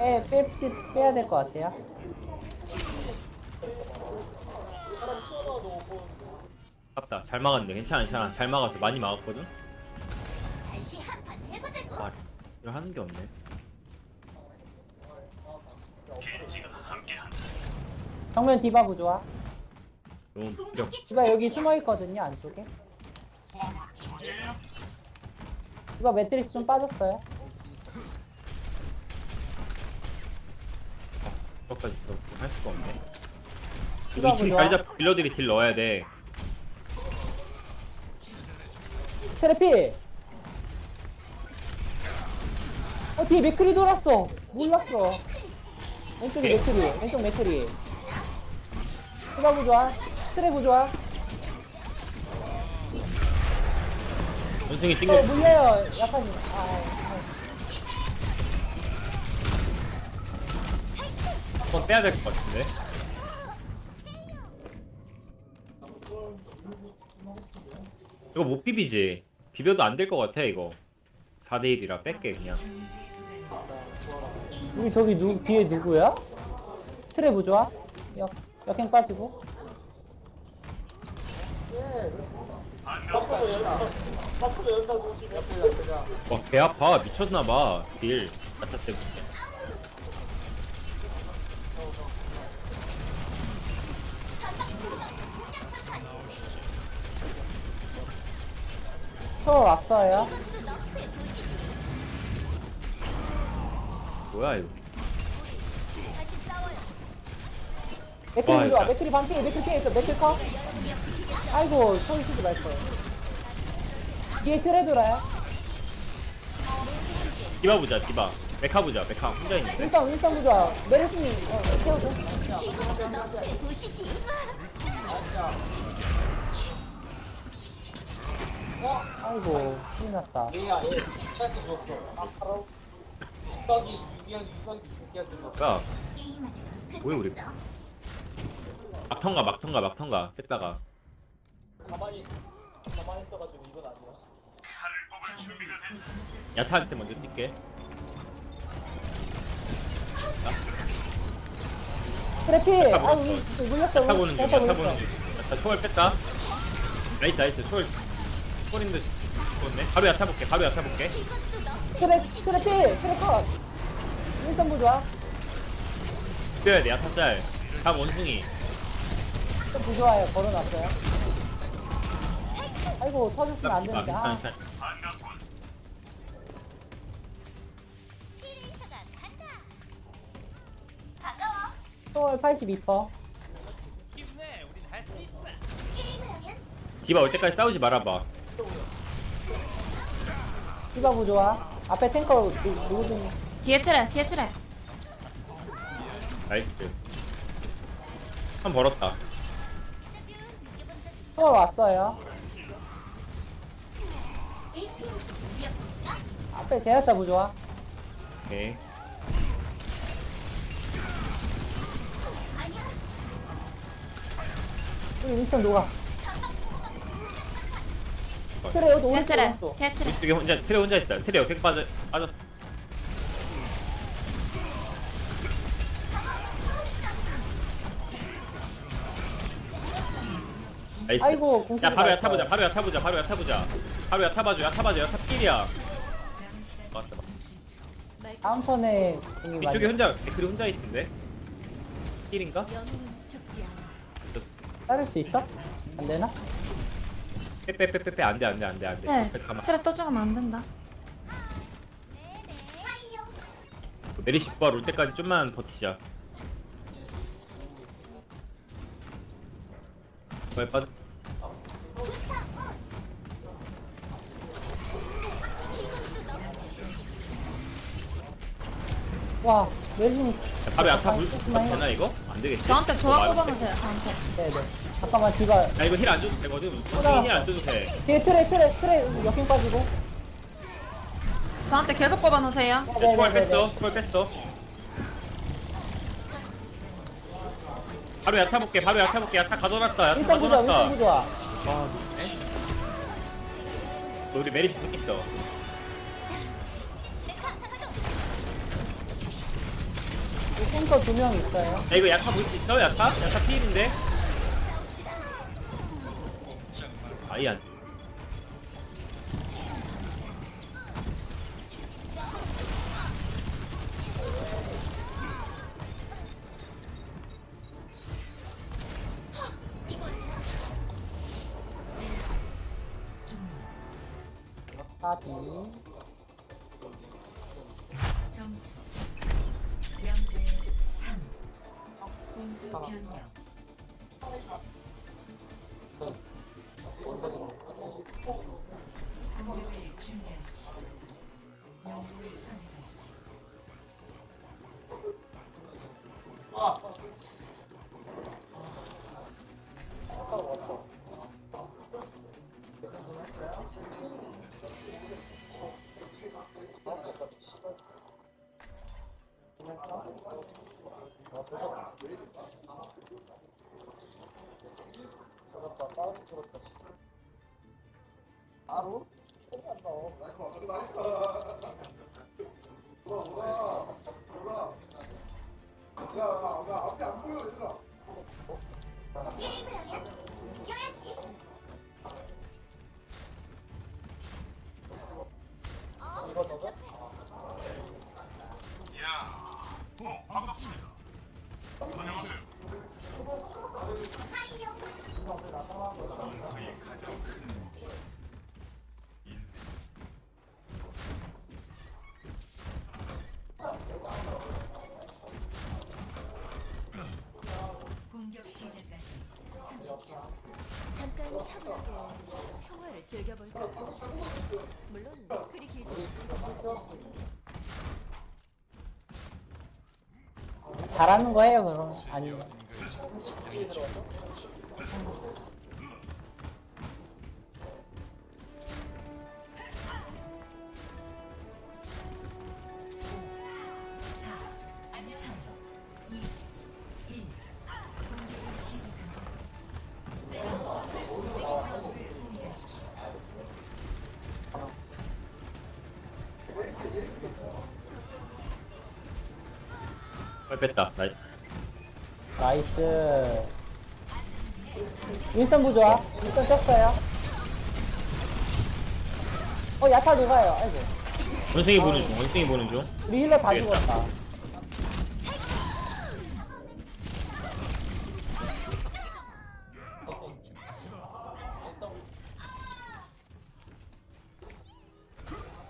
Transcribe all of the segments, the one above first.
빼, 뺍시, 빼야 될 것 같아요. 아깝다. 잘 막았는데 괜찮아, 괜찮아. 잘 막았어. 많이 막았거든. 다시 한 판 해보자고. 아, 이거 하는 게 없네. 정면 디바 부좋아. 너무 무력. 공격기 디바 여기 숨어 있거든요, 안쪽에. 디바 매트리스 좀 빠졌어요. 것까지 할 수가 없네. 이거 2층 부좋아. 자리 잡고 딜러들이 딜 넣어야 돼. 테레피! 어, 뒤에 맥크리 돌았어. 몰랐어. 왼쪽에 맥크리, 왼쪽 맥크리. 디바 부좋아. 트레 부좋아. 원숭이 어, 띵글. 물려요. 약간, 아, 한번 빼야 될 것 같은데. 이거 못 비비지. 비벼도 안 될 것 같아 이거. 4대 1이라 뺄게 그냥. 우리 저기 누, 뒤에 누구야? 트레 부좋아. 역, 역행 빠지고. 와배 아파 미쳤나 봐 딜. 아차 때부 터. 저 왔어요. 뭐야 이거. 와, 부좋아. 이거. 맥크리 반피, 피해 있어. 맥크리 커. 아이고, 소리 쓰지 말 거예요. 뒤에 트레 돌아요. 디바 보자 디바. 메카 보자 메카 혼자 있는데. 일단, 일단 부좋아. 메르스님, 어, 태워줘. 아이고, 큰일 났다. 얘야 얘 시간이 줬어 아까로 유석이 유기한 유석이 유기한 줬어 야 뭐야, 우리? 막턴가 막턴가 막턴가 뺐다가. 가만히 가만히 있어가지고 이건 아니야 야타한테 먼저 뛸게. 트레 피! 야타 아, 보냈어. 우리 물렸어. 야타 보는 중 야타. 보는 중. 야타 초월 뺐다. 나이스 나이스 초월. 초월인데 죽었네. 바로 야타 볼게 바로 야타 볼게. 트레, 트레 피! 트레 컷! 일단 부좋아. 뛰어야 돼 야타 짤. 다음 원숭이. 또 부좋아요. 걸어놨어요. 아이고, 터졌으면 안 아, 되는데. 아, 괜찮아. 트레이서가 간다. 반가워. 서울 82%. 게임을 하면 디바 올 때까지 싸우지 말아봐. 디바 부좋아. 앞에 탱커 누, 누구든. 뒤에 트레 뒤에 트레 나이스. 한 벌었다. 서울 왔어요. 앞에 제야타 부좋아. 오케이. 우리 윈스턴 녹아. 트레 여기 오른쪽 트레 오른쪽. 뒤에 트레 이쪽에 혼자 트레 혼자 있다. 트레 어떻게 빠져 빠졌어. 나이스. 아이고, 야 바로 날 야타 보자. 거야. 바로 야 타 보자. 바로 야 타 보자. 바로 야 타 봐줘. 야 타 봐줘. 야타 필이야. 맞다. 다음 턴에 공이 이쪽에 많이 혼자 그리 혼자 있는데. 필인가? 따를 수 있어? 안 되나? 빼빼빼빼빼 안돼 안돼 안돼 안돼. 네 잠깐만. 트레 또 죽으면 안 된다 메리시 부활 올 때까지 좀만 버티자. 부활 빠져. 와, 멜린. 야, 바로 야타 물 되나 이거? 안 되겠지? 저한테 어, 조합 많이 뽑아놓으세요 저한테 네네. 잠깐만, 디바. 야 이거 힐 안 줘도 되거든. 힐안 줘도 돼. 뒤에 트레, 트레, 트레, 역행 빠지고. 저한테 계속 뽑아놓으세요 야, 초월 뺐어. 초월 뺐어. 바로 야타 볼게. 바로 야타 볼게. 야타 가져놨다. 야타 일단 부좋아, 일단 가져놨다. 부좋아. 아, 너 우리 메리시 있어. 탱커 두명 있어요. 야 이거 야타 볼 수 있어? 야타? 야타 피일인데? 아이 안 아비. 점 게 시작까지 30초 잠깐 차분하게 평화를 즐겨볼까? 물론 그리 길지 잘하는 거예요, 그럼? 아니면. 빨 뺐다 나이스 나이스. 윈스턴 부좋아. 윈스턴 떴어요. 어, 야타 누가요? 아이고. 원숭이 보는 중 원숭이 보는 중 우리 힐러 다 되겠다. 죽었다.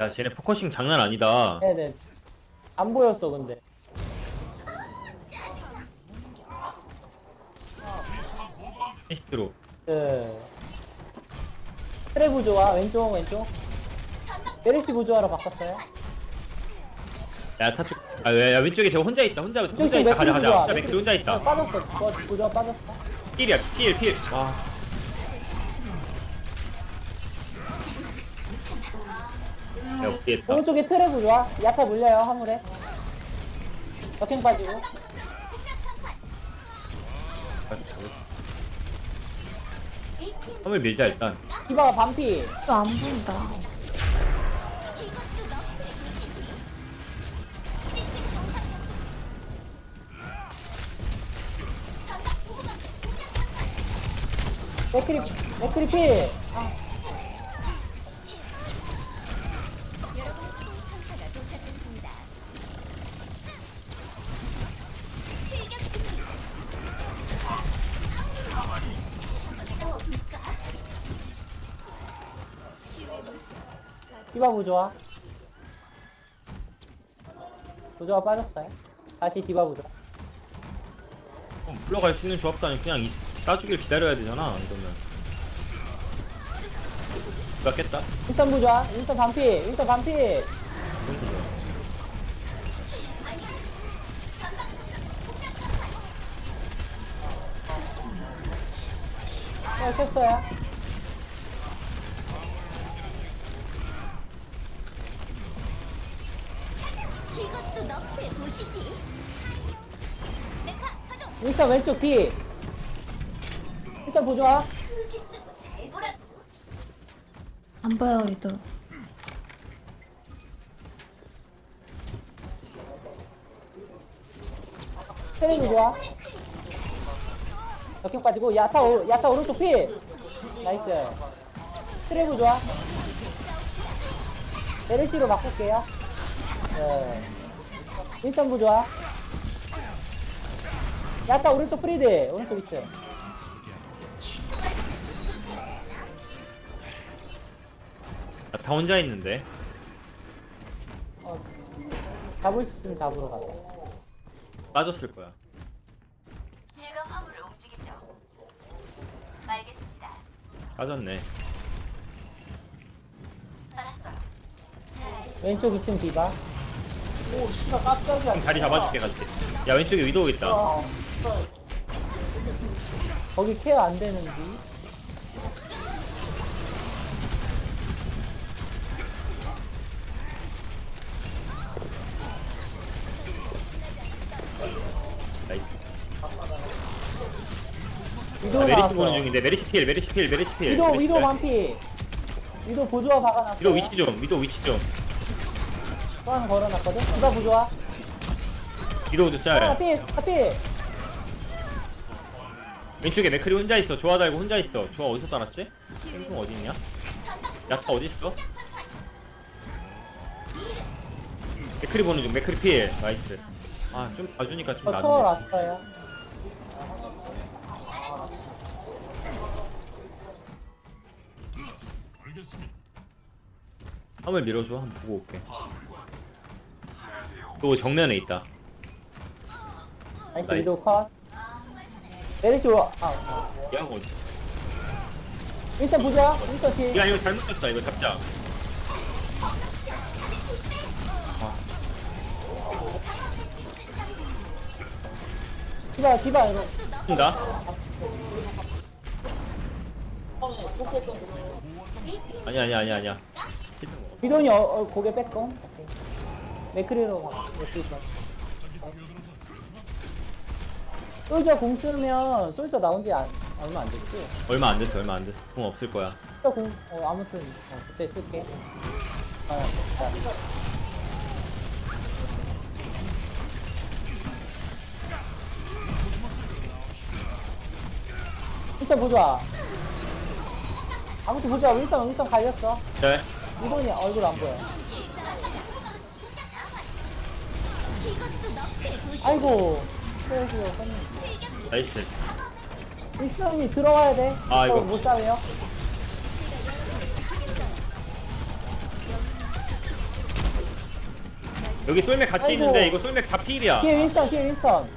야 쟤네 포커싱 장난 아니다 네네. 안 보였어, 근데. 히트로 그. 트레 부좋아. 왼쪽, 왼쪽. 메르시 부좋아로 바꿨어요. 야타 아, 야, 야 왼쪽에 저 혼자 있다 혼자 혼자 있다 가자 가자 혼자 있다 어, 빠졌어. 저 부좋아 빠졌어. 필이야 필필와 야 웃기겠다 오른쪽에 트레 부좋아. 야타 물려요, 화물에. 역행 빠지고. 화물 밀자 일단 디바가 반피. 이거 안 보인다. 맥크리, 맥크리 필. 여 부좋아. 부좋아 빠졌어요. 다시 디바 부좋아. 어, 물러갈 수 있는 조합도 아니고 그냥 이, 따주길 기다려야 되잖아 이러면 맞겠다 윈스턴 부좋아. 윈스턴 반피. 윈스턴 반피. 어, 켰어요. 윈스턴 왼쪽 뒤. 잘 보라고. 안 보여, 우리도. 트레이브 좋아. 역행 빠지고 야타 오 야타 오른쪽 피. 나이스. 트레이브 좋아. 메르시로 바꿀게요. 네. 윈스턴부 좋아. 야타 오른쪽 프리드 오른쪽 있어. 나다 혼자 있는데. 어, 잡을 수 있으면 잡으러 가자. 빠졌을 거야. 제가 화물을 움직이죠. 알겠습니다. 빠졌네. 알았어요. 왼쪽 2층 디바. 오 씨발 깜짝이야 다리 잡아줄게 같이. 야 왼쪽에 위도우 있다. 아, 거기 케어 안 되는지. 위도 아, 메리시 나왔어. 보는 중인데 메리시 필, 메리시 필, 메리시 필. 위도 메리시 위도 필. 반피. 위도 보조화 박아놨어. 위도 위치 좀, 위도 위치 좀. 또한 걸어놨거든. 디바 보조화. 위도우도 하나 짤. 피, 하나 피. 왼쪽에 맥클이 혼자 있어. 조아 달고 혼자 있어. 조아 어디서 따랐지? 땡콩 어디 있냐? 야타 어디 있어? 맥클이 보는 중. 맥클이 필. 나이스. 아 좀 봐주니까 좀 저 초월 나은데. 왔어요. 한번 밀어줘. 한번 보고 올게. 또 정면에 있다. 나이스 나이스. 위도 컷. 메르시 워. 아, 아. 야 어디? 일단 보자. 일단 킬. 야 이거 잘못 쳤다. 이거 잡자. 디바 디바 이거. 쏜다. 아니야 아니야 아니야 아니야. 비돈이 어, 어 고개 뺐고. 오케이. 맥크리로 가. 맥크리 가. 솔저 공 쓰면 솔저 나온 지 안, 얼마 안 됐지? 얼마 안 됐어 얼마 안 됐어. 공 없을 거야. 솔저 공, 어, 아무튼 어, 그때 쓸게. 아, 자. 일단 보자. 아무튼 보자. 윈스턴 윈스턴 갈렸어. 네. 이돈이 얼굴 안 보여. 아이고. 그래서 나이스. 윈스턴이 들어와야 돼. 아, 이거. 어, 못 싸워요. 여기 쏠맥 같이 아이고. 있는데 이거 쏠맥 다 필이야. 뒤에 윈스턴, 뒤에 윈스턴.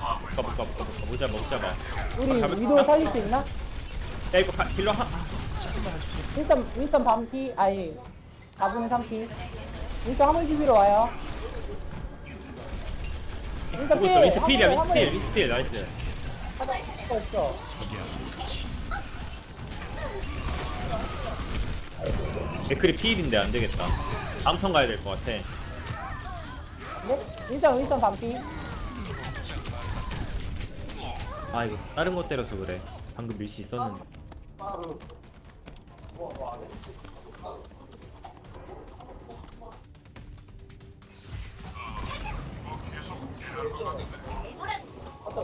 먹자 먹자 먹자 먹자 보자 먹자 봐. 우리 잡을 위도 거야? 살릴 수 있나? 야 이거 가, 딜러 한. 윈스턴, 윈스턴 반피, 아니, 4분의 3피. 윈스턴 화물 집으로 와요. 윈스턴 보고 필. 윈스 필이야 윈스 화물에, 필 윈스 필 나이스. 화물에 없어. 맥클이 필인데 안 되겠다. 다음 턴 가야 될 것 같아. 네? 윈스턴, 윈스턴 반피. 아 이거 다른 거 때려서 그래. 방금 밀수 있었는데.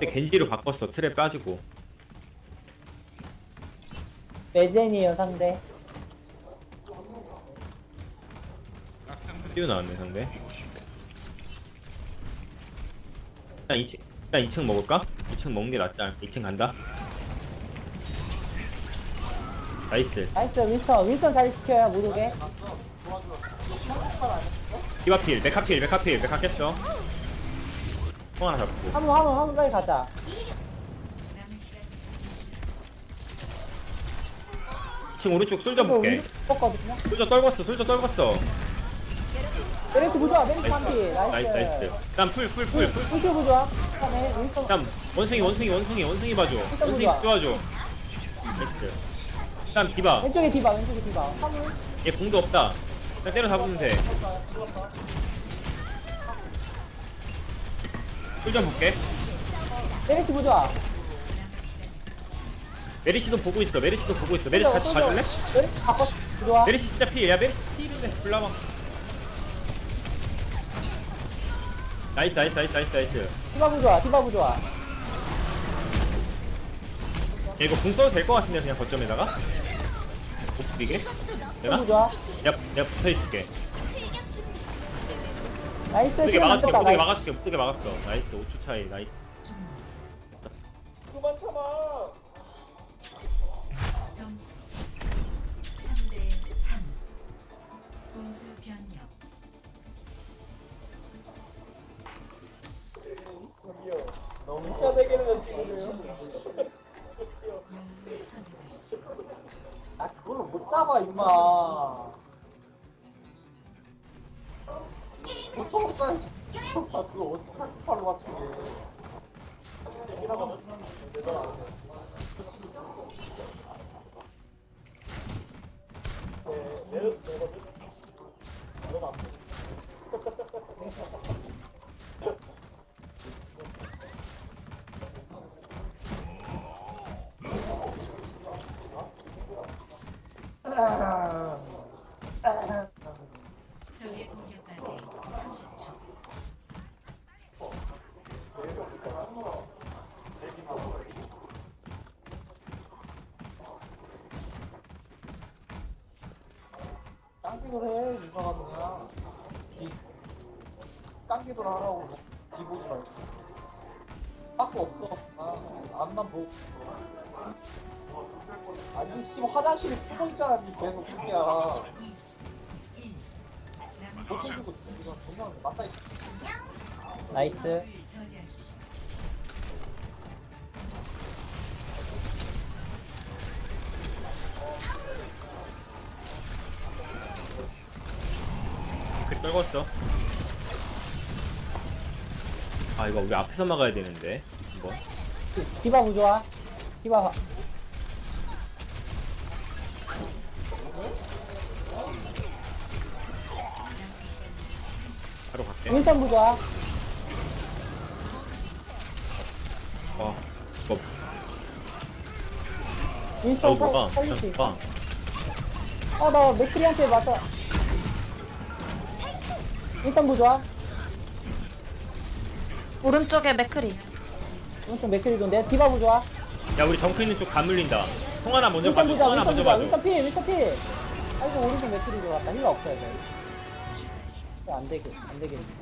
근데 겐지로 바꿨어. 트랩 빠지고. 레젠이에요, 상대. 뛰어나왔네 상대. 일단 2층 일단 2층 먹을까? 2층 먹는 게 낫지 않을까? 2층 간다. 나이스. 나이스, 윈스턴. 윈스턴 자리 지켜야 못 오게. 디바필, 메카필, 메카필, 메카 깼어. 통 하나 잡고. 화물, 화물, 화물까지 가자. 지금 오른쪽 솔져 볼게. 솔져 떨궜어, 솔져 떨궜어. 부조화, 메르스 나이스, 반피. 나이스, 나이스. 다음 풀, 풀, 풀, 풀. 우슈 부조화. 다음에 윈스턴. 다음 원숭이, 원숭이, 원숭이, 원숭이 봐줘. 원숭이 좋아. 도와줘. 나이스. 다음 디바. 왼쪽에 디바, 왼쪽에 디바. 화물. 얘 공도 없다. 그냥 때려 잡으면 돼. 솔져 볼게. 메르스 부조화. 메리시도 보고 있어. 메리시도 보고 있어. 메리시 같이 봐줄래? 메르스 바꿔. 부조화. 메리시 진짜 필. 야 메리시 필인데 불나방. 나이스 나이스 나이스 나이스 나이스 디바브 좋아 디바브 좋아 야, 이거 궁 써도 될 것 같은데 그냥 거점에다가 못 비게 되나? 디바브 좋아 내가, 내가 붙어 있을게 나이스 못뜨게 시간 막았어 못뜨게 나이스 막았을게 못뜨게 막았어 나이스 5초 차이 나이스 그만 참아. 점수 3대 3 공수 변경 저기요. 너무 차 대결은 지금요. 영웅을 선택하십시오 아 그걸 못 잡아 임마. 도청 써야지. 아 그거 어떻게 팔로 맞추게. 적의 공격까지 30초 깡기돌 해 유가가 그냥. 기 깡기돌 하라고 기 보지 말고. 빠꾸 없어. 아 앞만 보고. 아니 씨 화장실에 숨어 있잖아 니 계속 새끼야. 2 1 남은 못 챙기고 이거 정말 맞다 이 나이스 그 떨궜어 아 이거 우리 앞에서 막아야 되는데. 이거. 디바브 좋아? 디바 바로 갈게. 윈선 부 좋아? 어 이거. 윈선 뭐가? 살- 살릴 수 있어 잠깐 어나 맥크리한테 맞아 윈선 부 좋아? 오른쪽에 맥크리. 윈선 맥크리 좋은데? 디바브 좋아? 야 우리 덩크 있는 쪽 가물린다. 통 하나 먼저 봐줘. 통 하나 먼저 봐줘. 윈선 피 윈선 피 아이고 오른쪽 맥크리 좋았다 힐러 없어야 돼. 이거 안 되겠 안 되겠는데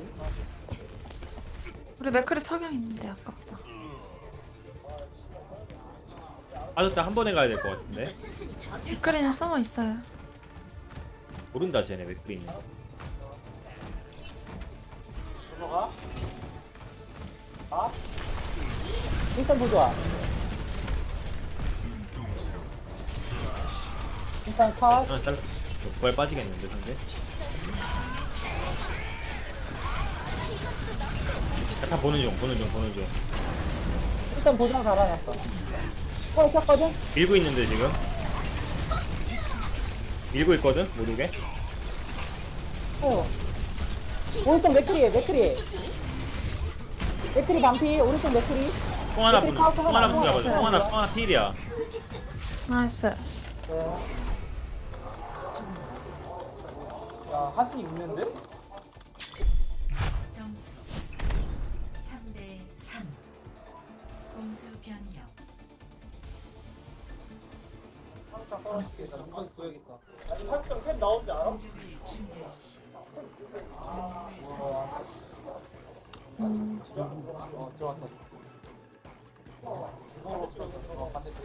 우리 맥크리 석양 있는데 아깝다. 아저씨 한 번에 가야 될 것 같은데. 맥크리는 숨어 있어요. 모른다 쟤네 맥그린이 들어가. 아. 부 좋아 윈선 컷. 아 잘라 부활 빠지겠는데 상대? 자, 다 보는 중 보는 중 보는 중. 윈선 보장 달아놨어 어 쳤거든? 밀고 있는데 지금? 밀고 있거든 못 오게? 어 오른쪽 맥크리 맥크리 맥크리 반피 오른쪽 맥크리 통 하나 보는 카운트 통 하나 보는 잡아줘 하나 통 하나 통 하나 필이야 나이스. 네. 야한팀 있는데? 점수 3대 3 공수 변경 살짝 떨어질게. 나 눈까지 보여야겠다. 아니 살짝 캡 나오지 않아? 공격을 준비하십시오 어 들어왔다. 어 반대쪽.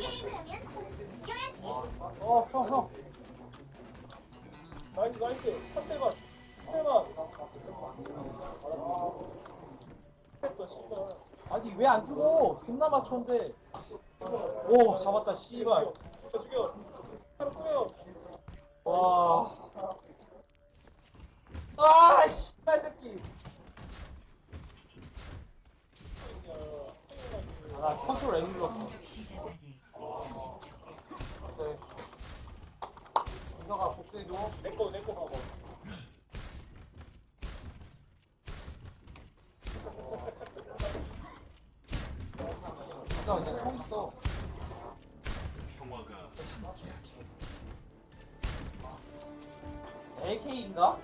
어 형, 형. 나이스, 나이스. 한대만. 한대만. 아니, 왜 안 죽어? 존나 맞췄는데. 오, 잡았다, 씨발. 죽여, 죽여. 죽여. 와. 아, 씨발 새끼. 아, 컨트롤 N 눌렀어. 공격 시작까지 30초 네. 이서가 복수해줘. 내꺼 내꺼 봐봐. 나 이제 총 있어. AK인가?